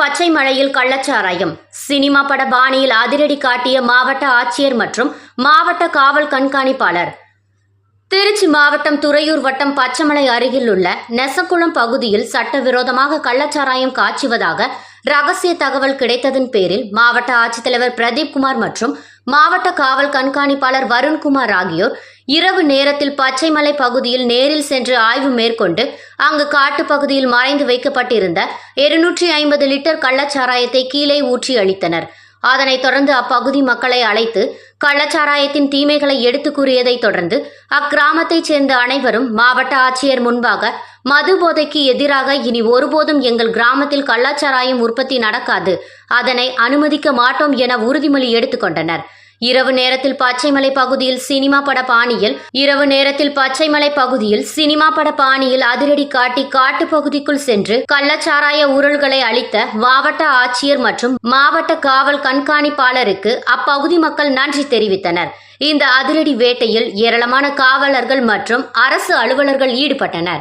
பச்சை மழையில் கள்ளச்சாராயம். சினிமா பட பாணியில் அதிரடி காட்டிய மாவட்ட ஆட்சியர் மற்றும் மாவட்ட காவல் கண்காணிப்பாளர். திருச்சி மாவட்டம் துறையூர் வட்டம் பச்சைமலை அருகில் உள்ள நெசக்குளம் பகுதியில் சட்டவிரோதமாக கள்ளச்சாராயம் காய்ச்சுவதாக ரகசிய தகவல் கிடைத்ததன் பேரில் மாவட்ட ஆட்சித்தலைவர் பிரதீப் குமார் மற்றும் மாவட்ட காவல் கண்காணிப்பாளர் வருண்குமார் ஆகியோர் இரவு நேரத்தில் பச்சைமலை பகுதியில் நேரில் சென்று ஆய்வு மேற்கொண்டு அங்கு காட்டுப் பகுதியில் மறைந்து வைக்கப்பட்டிருந்த இருநூற்றி ஐம்பது லிட்டர் கள்ளச்சாராயத்தை கீழே ஊற்றி அளித்தனர். அதனைத் தொடர்ந்து அப்பகுதி மக்களை அழைத்து கள்ளச்சாராயத்தின் தீமைகளை எடுத்து கூறியதைத் தொடர்ந்து அக்கிராமத்தைச் சேர்ந்த அனைவரும் மாவட்ட ஆட்சியர் முன்பாக மது போதைக்கு எதிராக இனி ஒருபோதும் எங்கள் கிராமத்தில் கள்ளச்சாராயம் உற்பத்தி நடக்காது. அதனை அனுமதிக்க மாட்டோம் என உறுதிமொழி எடுத்துக்கொண்டனர் இரவு நேரத்தில் பச்சைமலை பகுதியில் சினிமா பட பாணியில் இரவு நேரத்தில் பச்சைமலை பகுதியில் சினிமா பட பாணியில் அதிரடி காட்டி காட்டு பகுதிக்குள் சென்று கள்ளச்சாராய ஊழல்களை அளித்த மாவட்ட ஆட்சியர் மற்றும் மாவட்ட காவல் கண்காணிப்பாளருக்கு அப்பகுதி மக்கள் நன்றி தெரிவித்தனர். இந்த அதிரடி வேட்டையில் ஏராளமான காவலர்கள் மற்றும் அரசு அலுவலர்கள் ஈடுபட்டனர்.